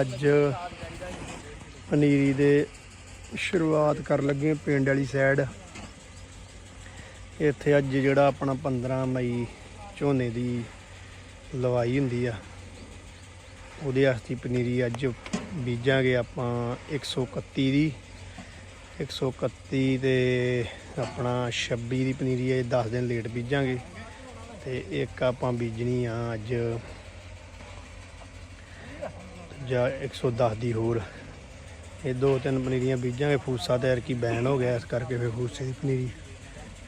ਅੱਜ ਪਨੀਰੀ ਦੇ ਸ਼ੁਰੂਆਤ ਕਰਨ ਲੱਗੇ ਪਿੰਡ ਵਾਲੀ ਸਾਈਡ ਇੱਥੇ ਅੱਜ ਜਿਹੜਾ ਆਪਣਾ 15 ਮਈ ਝੋਨੇ ਦੀ ਲਵਾਈ ਹੁੰਦੀ ਆ। ਉਹਦੇ ਵਾਸਤੇ ਪਨੀਰੀ ਅੱਜ ਬੀਜਾਂਗੇ ਆਪਾਂ 131 ਦੀ। 131 ਤੇ ਆਪਣਾ 26 ਦੀ ਪਨੀਰੀ ਹੈ 10 ਦਿਨ ਲੇਟ ਬੀਜਾਂਗੇ। ਤੇ ਇੱਕ ਆਪਾਂ ਬੀਜਣੀ ਆ ਅੱਜ ਜਾਂ 110 ਦੀ ਹੋਰ। ਇਹ ਦੋ ਤਿੰਨ ਪਨੀਰੀਆਂ ਬੀਜਾਂਗੇ, ਫੂਸਾ ਤੇ ਅਰਕੀ ਬੈਨ ਹੋ ਗਿਆ, ਇਸ ਕਰਕੇ ਫਿਰ ਫੂਸੇ ਦੀ ਪਨੀਰੀ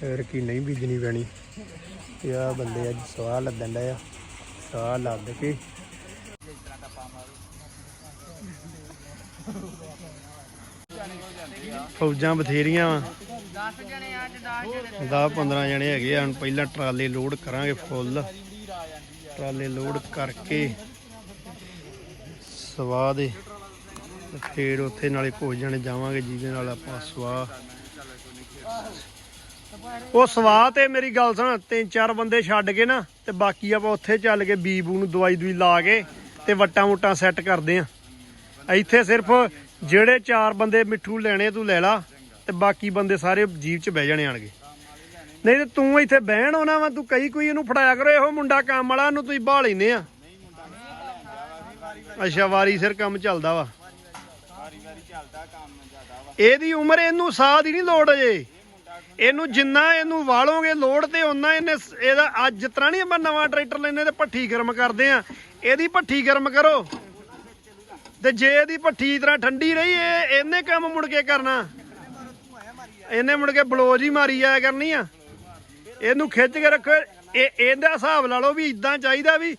ਐਰ ਨਹੀਂ ਬੀਜਣੀ ਪੈਣੀ। ਤੇ ਆ ਬੰਦੇ ਅੱਜ ਸਵਾਹ ਲੱਦਣ ਡਿਆ ਆ ਸਾਹ ਲੱਦ ਕੇ। ਫੌਜਾਂ ਬਥੇਰੀਆਂ ਵਾ। 10 ਜਣੇ ਅੱਜ 10 10 15 ਜਣੇ ਹੈਗੇ ਆ, ਹੁਣ ਪਹਿਲਾਂ ਟਰਾਲੇ ਲੋਡ ਕਰਾਂਗੇ ਫੁੱਲ। ਟਰਾਲੇ ਲੋਡ ਕਰਕੇ ਸਵਾਹ ਦੇ ਤੇ ਫਿਰ ਉੱਥੇ ਨਾਲੇ ਕੁਝ ਜਣੇ ਜਾਵਾਂਗੇ, ਜਿਹਦੇ ਨਾਲ ਆਪਾਂ ਸਵਾਹ। ਉਹ ਸਵਾਹ ਤੇ ਮੇਰੀ ਗੱਲ ਸੁਣ, ਤਿੰਨ ਚਾਰ ਬੰਦੇ ਛੱਡ ਕੇ ਨਾ, ਤੇ ਬਾਕੀ ਆਪਾਂ ਉੱਥੇ ਚੱਲ ਕੇ ਬੀਬੂ ਨੂੰ ਦਵਾਈ ਦੂਈ ਲਾ ਕੇ ਤੇ ਵੱਟਾਂ ਵੁੱਟਾਂ ਸੈੱਟ ਕਰਦੇ ਆ। ਇੱਥੇ ਸਿਰਫ ਜਿਹੜੇ ਚਾਰ ਬੰਦੇ ਮਿੱਠੂ ਲੈਣੇ ਤੂੰ ਲੈ ਲਾ, ਤੇ ਬਾਕੀ ਬੰਦੇ ਸਾਰੇ ਜੀਪ 'ਚ ਬਹਿ ਜਾਣੇ ਆਣਗੇ। ਨਹੀਂ ਤੇ ਤੂੰ ਇੱਥੇ ਬਹਿਣ ਆਉਣਾ ਵਾ, ਤੂੰ ਕਈ ਕੋਈ ਇਹਨੂੰ ਫੜਾਇਆ ਕਰੋ, ਇਹੋ ਮੁੰਡਾ ਕੰਮ ਵਾਲਾ ਇਹਨੂੰ ਤੁਸੀਂ ਬਾਹ ਲੈਨੇ ਆ। ਅੱਛਾ ਵਾਰੀ ਸਿਰ ਕੰਮ ਚੱਲਦਾ ਵਾ। ਇਹਦੀ ਉਮਰ ਇਹਨੂੰ ਸਾਹ ਦੀ ਨਹੀਂ ਲੋੜ ਅਜੇ। ਇਹਨੂੰ ਜਿੰਨਾ ਇਹਨੂੰ ਵਾਲੋਗੇ ਲੋੜ ਤੇ ਉਹਨਾਂ ਇਹਨੇ ਇਹਦਾ ਅੱਜ ਜਿਸ ਤਰ੍ਹਾਂ ਨਹੀਂ ਆਪਾਂ ਨਵਾਂ ਟਰੈਕਟਰ ਲੈਨੇ ਤੇ ਭੱਠੀ ਗਰਮ ਕਰਦੇ ਆ। ਇਹਦੀ ਭੱਠੀ ਗਰਮ ਕਰੋ। ਤੇ ਜੇ ਇਹਦੀ ਇਸ ਤਰ੍ਹਾਂ ਠੰਡੀ ਰਹੀ ਇਹ ਇਹਨੇ ਕੰਮ ਮੁੜ ਕੇ ਕਰਨਾ। ਇਹਨੇ ਮੁੜ ਕੇ ਬਲੋਜ ਹੀ ਮਾਰੀ ਜਾਇਆ ਕਰਨੀ ਆ। ਇਹਨੂੰ ਖਿੱਚ ਕੇ ਰੱਖੋ। ਇਹ ਇਹਦਾ ਹਿਸਾਬ ਲਾ ਲਓ ਵੀ ਇਦਾਂ ਚਾਹੀਦਾ ਵੀ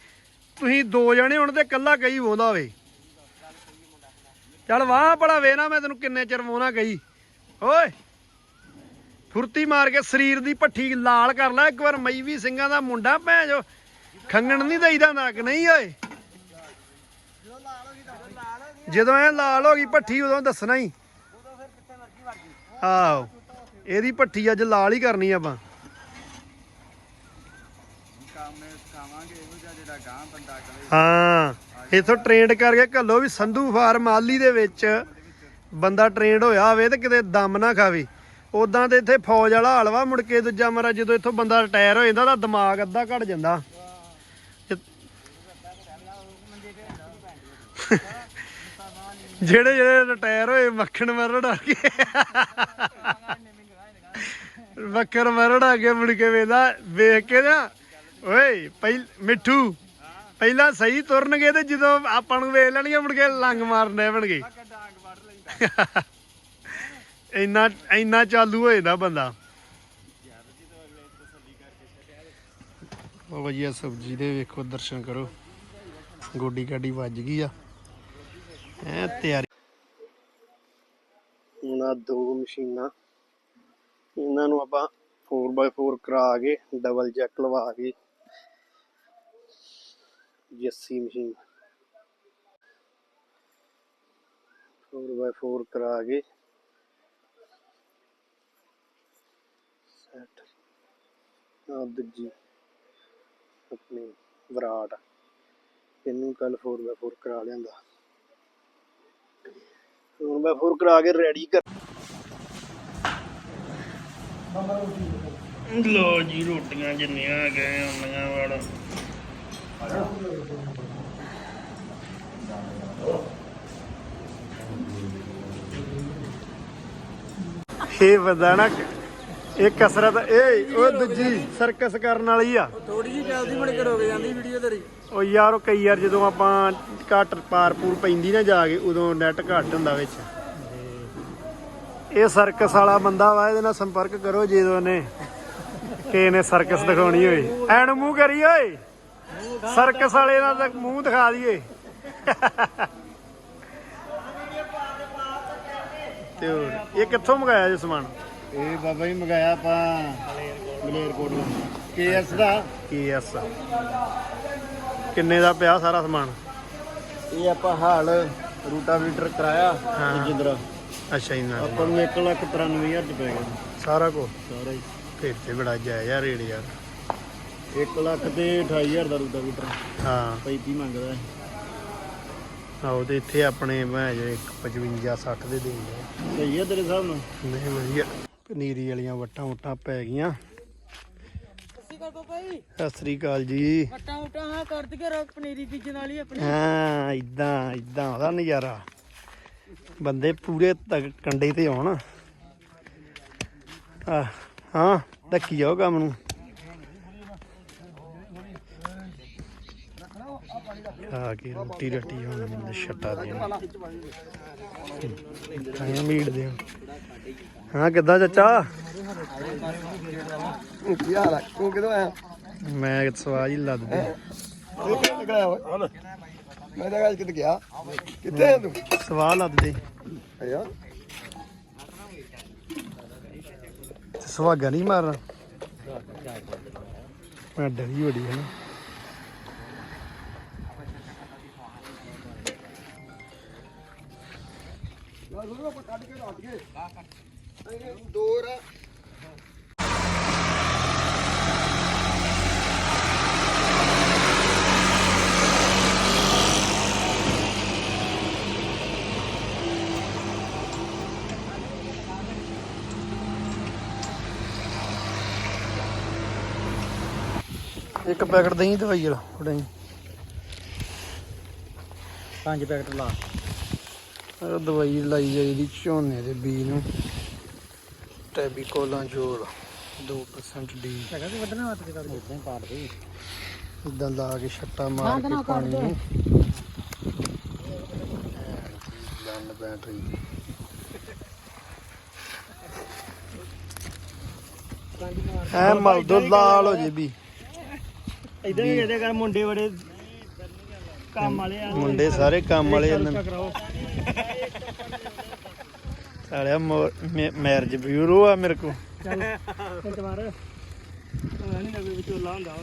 ਤੁਸੀਂ ਦੋ ਜਣੇ ਹੁਣ ਤੇ ਇਕੱਲਾ ਕਈ ਵਾਉਂਦਾ ਹੋਵੇ ਚੱਲ ਵਾਹ ਬੜਾ ਵੇ ਨਾ, ਮੈਂ ਤੈਨੂੰ ਕਿੰਨੇ ਚਿਰ ਵਾਉਣਾ ਗਈ ਓਏ, ਫੁਰਤੀ ਮਾਰ ਕੇ ਸਰੀਰ ਦੀ ਪੱਠੀ ਲਾਲ ਕਰ ਲੈ, ਇੱਕ ਵਾਰ ਮਈਵੀ ਸਿੰਘਾਂ ਦਾ ਮੁੰਡਾ ਭੈਣ ਜੋ, ਖੰਗਣ ਨਹੀਂ ਦਈਦਾ ਨੱਕ ਨਹੀਂ ਓਏ। ਜਦੋਂ ਇਹ ਲਾਲ ਹੋ ਗਈ ਪੱਠੀ ਉਦੋਂ ਦੱਸਣਾ ਹੀ। ਆਹੋ, ਇਹਦੀ ਪੱਠੀ ਅੱਜ ਲਾਲ ਹੀ ਕਰਨੀ ਆਪਾਂ। ਹਾਂ ਇਥੋਂ ਟ੍ਰੇਨਡ ਕਰਕੇ ਘੱਲੋ ਵੀ ਸੰਧੂ ਫਾਰਮ ਆਲੀ ਦੇ ਵਿੱਚ ਬੰਦਾ ਟ੍ਰੇਨਡ ਹੋਇਆ ਹੋਵੇ ਤੇ ਕਿਤੇ ਦਮ ਨਾ ਖਾਵੇ। ਉਦਾਂ ਤੇ ਇੱਥੇ ਫੌਜ ਵਾਲਾ ਹਲਵਾ ਮੁੜ ਕੇ ਦੂਜਾ ਮਰਾ ਜਦੋਂ ਇੱਥੋਂ ਬੰਦਾ ਰਿਟਾਇਰ ਹੋ ਜਾਂਦਾ ਤਾਂ ਦਿਮਾਗ ਅੱਧਾ ਘਟ ਜਾਂਦਾ। ਜਿਹੜੇ ਜਿਹੜੇ ਰਿਟਾਇਰ ਹੋਏ ਮੱਖਣ ਮਰੜ ਆ ਕੇ ਮੱਖਣ ਮਰੜ ਆ ਕੇ ਮੁੜ ਕੇ ਵੇਦਾ ਵੇਖ ਕੇ ਨਾ ਓਏ ਪਹਿ ਮਿੱਠੂ, ਪਹਿਲਾਂ ਸਹੀ ਤੁਰਨਗੇ ਤੇ ਜਦੋਂ ਆਪਾਂ ਨੂੰ ਵੇਖ ਲੈਣਗੇ, ਮੁੜ ਕੇ ਲੰਗ ਮਾਰਨ ਦੇਵਣਗੇ ਇੰਨਾ ਇੰਨਾ ਚਾਲੂ ਹੋ ਜਾਂਦਾ ਬੰਦਾ। ਉਹ ਵਧੀਆ ਸਬਜ਼ੀ ਦੇ ਵੇਖੋ, ਦਰਸ਼ਨ ਕਰੋ। ਗੋਡੀ ਗਾਡੀ ਵੱਜ ਗਈ ਆ। ਐ ਤਿਆਰੀ। ਹੁਣ ਦੋ ਮਸ਼ੀਨਾਂ, ਇਹਨਾਂ ਨੂੰ ਆਪਾਂ 4x4 ਕਰਾ ਕੇ ਡਬਲ ਜੈਕ ਲਵਾ ਕੇ ਜੱਸੀ ਮਸ਼ੀਨ। 4x4 ਕਰਾ ਕੇ। ਸੈਟ ਆ ਦੂਜੀ ਆਪਣੀ ਵਿਰਾਟ। ਇਹਨੂੰ ਕੱਲ 4x4 ਕਰਾ ਲਿਆਂਦਾ। 4x4 ਕਰਾ ਕੇ ਰੈਡੀ ਕਰ। ਲੋ ਜੀ, ਰੋਟੀਆਂ ਜਿੰਨੀਆਂ ਗਏ ਉਹਨੀਆਂ ਵਾਲਾ। ਇਹ ਵਧਾਣਾ ਇਹ ਕਸਰਤ ਇਹ ਉਹ ਦੂਜੀ ਸਰਕਸ ਕਰਨ ਵਾਲੀ ਆ। ਥੋੜੀ ਜਿਹੀ ਚੱਲਦੀ ਮੁੜ ਕੇ ਰੁਕ ਜਾਂਦੀ ਵੀਡੀਓ ਤੇਰੀ। ਉਹ ਯਾਰ ਉਹ ਕਈ ਵਾਰ ਜਦੋਂ ਆਪਾਂ ਘੱਟ ਪਾਰਪੂਰ ਪੈਂਦੀ ਨਾ ਜਾ ਕੇ ਉਦੋਂ ਨੈਟ ਘੱਟ ਹੁੰਦਾ ਵਿੱਚ। ਇਹ ਸਰਕਸ ਵਾਲਾ ਬੰਦਾ ਵਾ ਇਹਦੇ ਨਾਲ ਸੰਪਰਕ ਕਰੋ ਜਦੋਂ ਨੇ ਕਿਸੇ ਨੇ ਸਰਕਸ ਦਿਖਾਉਣੀ ਹੋਏ। ਐਨ ਮੂੰਹ ਕਰੀ ਓਏ। ਸਰਕਸ ਵਾਲੇ ਨਾਲ ਤਾਂ ਮੂੰਹ ਦਿਖਾ ਦਈਏ। ਤੇ ਹੋਰ ਇਹ ਕਿੱਥੋਂ ਮੰਗਾਇਆ ਜੀ ਸਮਾਨ? ਇਹ ਬਾਬਾ ਜੀ ਮੰਗਾਇਆ ਆਪਾਂ ਮਲੇਰਕੋਟ ਨੂੰ ਕੇਐਸ ਦਾ। ਕੇਐਸ ਕਿੰਨੇ ਦਾ ਪਿਆ ਸਾਰਾ ਸਮਾਨ? ਇਹ ਆਪਾਂ ਹਾਲ ਰੂਟਾਵੀਟਰ ਕਰਾਇਆ ਹਾਂ। ਜਿੰਦਰਾ ਅੱਛਾ ਕੁ। ਆਪਾਂ ਨੂੰ 193000 ਚ ਪੈ ਗਿਆ। ਸਾਰਾ ਕੋ ਸਾਰਾ ਹੀ। ਫਿਰ ਤੇ ਬੜਾ ਜਾਇਆ ਰੇਟ ਯਾਰ। 1 ਲੱਖ ਤੇ 28000 ਦਾ ਰੂਟਾਵੀਟਰ ਹਾਂ। 35 ਮੰਗਦਾ ਹੈ। ਆਓ ਤੇ ਇੱਥੇ ਆਪਣੇ ਮੈਂ ਜੇ 55 60 ਦੇ ਦੇਂਦੇ। ਸਹੀ ਹੈ ਤੇਰੇ ਹਿਸਾਬ ਨਾਲ? ਨਹੀਂ ਵਧੀਆ। ਪਨੀਰੀ ਵਾਲੀਆਂ ਵੱਟਾਂ ਵਟਾਂ ਪੈ ਗਈਆਂ। ਸਤਿ ਸ੍ਰੀ ਅਕਾਲ ਜੀ। ਵਟਾ ਉਟਾ ਹਾਂ ਕਰ ਦਈਏ ਰੋਕ ਪਨੀਰੀ ਬੀਜਣ ਵਾਲੀ ਆਪਣੀ। ਹਾਂ ਇਦਾਂ ਇਦਾਂ ਉਹਦਾ ਨਜ਼ਾਰਾ। ਬੰਦੇ ਪੂਰੇ ਕੰਡੇ ਤੇ ਆਉਣ। ਆ ਹਾਂ ਧੱਕੀ ਜਾਓ ਕੰਮ ਨੂੰ। ਆ ਕੇ ਰੋਟੀ ਰੱਟੀ ਹੁਣ ਮੈਨੂੰ ਛੱਟਾ ਦੇ ਆਇਆ ਮੀਟ ਦੇ ਹਾਂ, ਕਿੱਦਾਂ ਚਾਚਾ? ਕੀ ਹਾਲ ਕਿਦੋਂ ਆਇਆ ਮੈਂ ਸਵਾਜ ਹੀ ਲੱਦ ਦੇ ਮੈਂ ਤਾਂ ਅੱਜ ਕਿਤੇ ਗਿਆ ਕਿੱਥੇ ਹੈ ਤੂੰ ਸਵਾਹ ਲੱਦ ਦੇ ਅਇਆ ਸੁਹਾਗਾ ਨਹੀਂ ਮਾਰਨਾ? ਮੈਂ ਡਰੀ ਬੜੀ ਹੈ ਨਾ। ਦੂਰ ਇੱਕ ਪੈਕਟ ਦਹੀਂ ਦਵਾਈ ਵਾਲਾ ਫੜਾਈ ਪੰਜ ਪੈਕਟ ਲਾ। ਦਵਾਈ ਲਾਈ ਜਾਈਦੀ ਝੋਨੇ ਦੇ ਬੀ ਨੂੰ। ਟੈਬੀਕੋਲਾਂ ਜੋੜ 2% ਡੀ। ਹੈਗਾ ਤੇ ਵਧਣਾ ਹੱਥ ਇਦਾਂ ਹੀ ਪਾੜ ਦੇ। ਇਦਾਂ ਲਾ ਕੇ ਛੱਟਾ ਮਾਰ ਕੇ ਪਾਣੀ ਨੂੰ। ਲੰਨ ਬੈਟਰੀ ਐ ਮਲ ਦੋ ਲਾਲ ਹੋ ਜੇ ਵੀ। ਇਦਾਂ ਹੀ ਕਹਿੰਦੇ ਕਰ ਮੁੰਡੇ ਬੜੇ ਕੰਮ ਵਾਲੇ ਆ। ਮੁੰਡੇ ਸਾਰੇ ਕੰਮ ਵਾਲੇ ਇਹਨਾਂ ਸਾਲਿਆ ਮੈਰਿਜ ਬਿਊਰੋ ਆ ਮੇਰੇ ਕੋ ਚੱਲ ਚੱਲ ਮਾਰ ਨਹੀਂ ਨਵੇਂ ਵਿਚੋਲਾ ਹੁੰਦਾ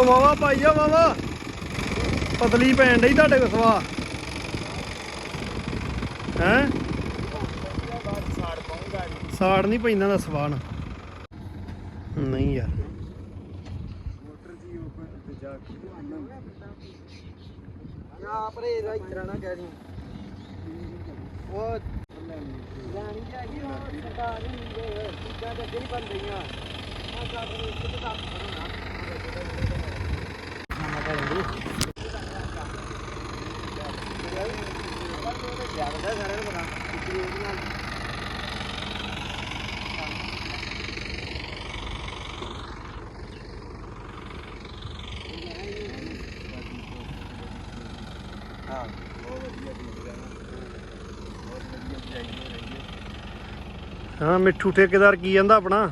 ਉਹ ਮਾਵਾ ਭਾਈ ਆ ਮਾਵਾ ਪਤਲੀ ਪੈਣ ਡਈ ਤੁਹਾਡੇ ਕੋ ਸਵਾ। ਹੈ? ਸਾੜ ਨਹੀਂ ਪੈਂਦਾ ਦਾ ਸਵਾਨ ਨਹੀਂ ਯਾਰ। ਆ ਪਰੇ ਇਤਰਾ ਨਾ ਕਹਿ ਉਹ ਜਾਣੀ ਜਾਗੀ ਹੁਣ ਸਰਕਾਰ ਨਹੀਂ ਚੀਜ਼ਾਂ ਤੇ ਨਹੀਂ ਬਣ ਰਹੀਆਂ। ਆ ਸਾਡੇ ਨੂੰ ਹਾਂ। ਮਿੱਠੂ ਠੇਕੇਦਾਰ ਕੀ ਕਹਿੰਦਾ ਆਪਣਾ?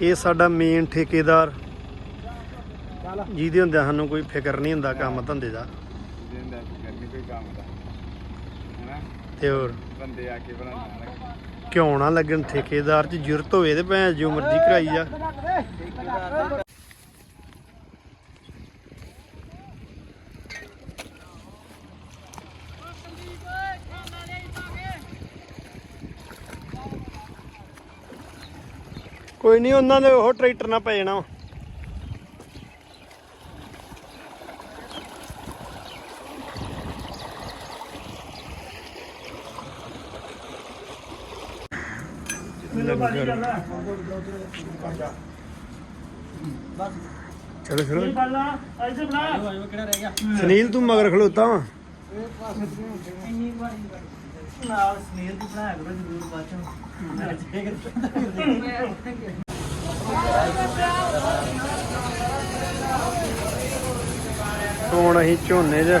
ਇਹ ਸਾਡਾ ਮੇਨ ਠੇਕੇਦਾਰ। ਜਿਹਦੇ ਹੁੰਦਿਆਂ ਸਾਨੂੰ ਕੋਈ ਫਿਕਰ ਨਹੀਂ ਹੁੰਦਾ ਕੰਮ ਧੰਦੇ ਦਾ। ਜਿੰਦਾ ਕਰਨੀ ਕੋਈ ਕੰਮ ਦਾ। ਤੇ ਹੋਰ? ਬੰਦੇ ਆ ਕੇ ਬਣਾਉਣਾ ਕਿਉਂ ਨਾ ਲੱਗਣ ਠੇਕੇਦਾਰ ਚ ਜ਼ਰੂਰਤ ਹੋਵੇ ਤੇ ਭੈਣ ਜੋ ਮਰਜ਼ੀ ਕਰਾਈ ਜਾ ਕੋਈ ਨਹੀਂ ਉਹਨਾਂ ਦੇ ਉਹ ਟਰੈਕਟਰ ਨਾਲ ਪੈ ਜਾਣਾ ਵਾ। ਲੰਗਰ ਚਲੋ ਚਲੋ ਇੱਥੇ ਬਣਾ ਆਇਓ ਕਿਹੜਾ ਰਹਿ ਗਿਆ ਸੁਨੀਲ, ਤੂੰ ਮਗਰ ਖਲੋਤਾ ਵਾ ਨਾਲ ਸਨੀਲ ਦੀ ਬਣਾ ਕਰੋ ਜ਼ਰੂਰ ਬਾਅਦ ਹੁਣ ਅਸੀਂ ਝੋਨੇ 'ਚ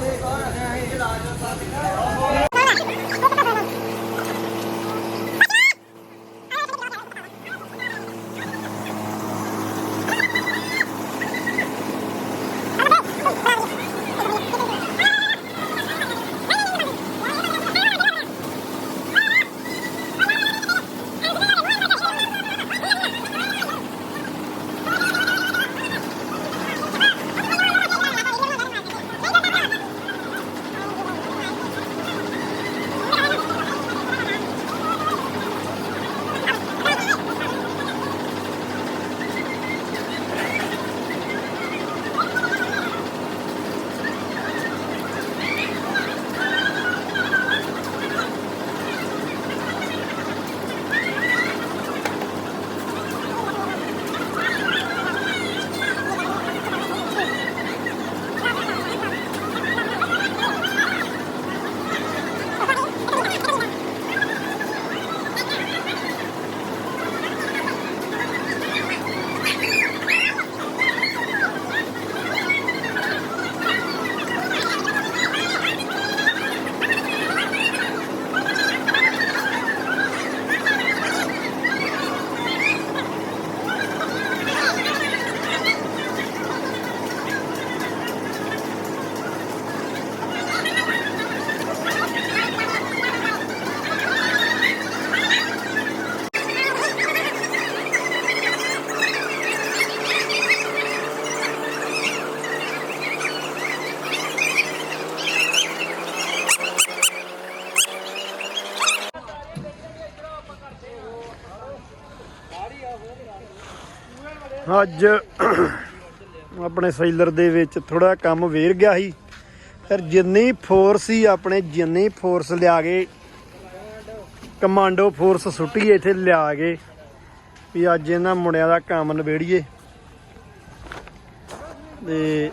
ਅੱਜ ਆਪਣੇ ਸੈਲਰ ਦੇ ਵਿੱਚ ਥੋੜਾ ਕੰਮ ਵੇਰ ਗਿਆ ਸੀ। ਫਿਰ ਜਿੰਨੀ ਫੋਰਸ ਸੀ, ਆਪਣੇ ਜਿੰਨੀ ਫੋਰਸ ਲਿਆ ਕੇ ਕਮਾਂਡੋ ਫੋਰਸ ਸੁੱਟੀ, ਇੱਥੇ ਲਿਆ ਕੇ ਵੀ ਅੱਜ ਇਹਨਾਂ ਮੁੰਡਿਆਂ ਦਾ ਕੰਮ ਨਿਬੇੜੀਏ। ਤੇ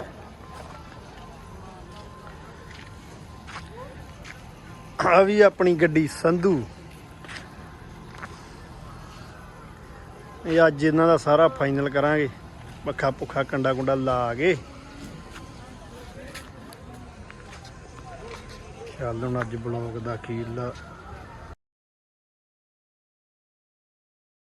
ਆ ਵੀ ਆਪਣੀ ਗੱਡੀ ਸੰਧੂ ਇਹ ਅੱਜ ਇਹਨਾਂ ਦਾ ਸਾਰਾ ਫਾਈਨਲ ਕਰਾਂਗੇ। ਪੱਖਾ ਪੁੱਖਾ ਕੰਡਾ ਕੁੰਡਾ ਲਾ ਕੇ। ਚੱਲ ਹੁਣ ਅੱਜ ਬਲੌਗ ਦਾ ਅਖੀਰਲਾ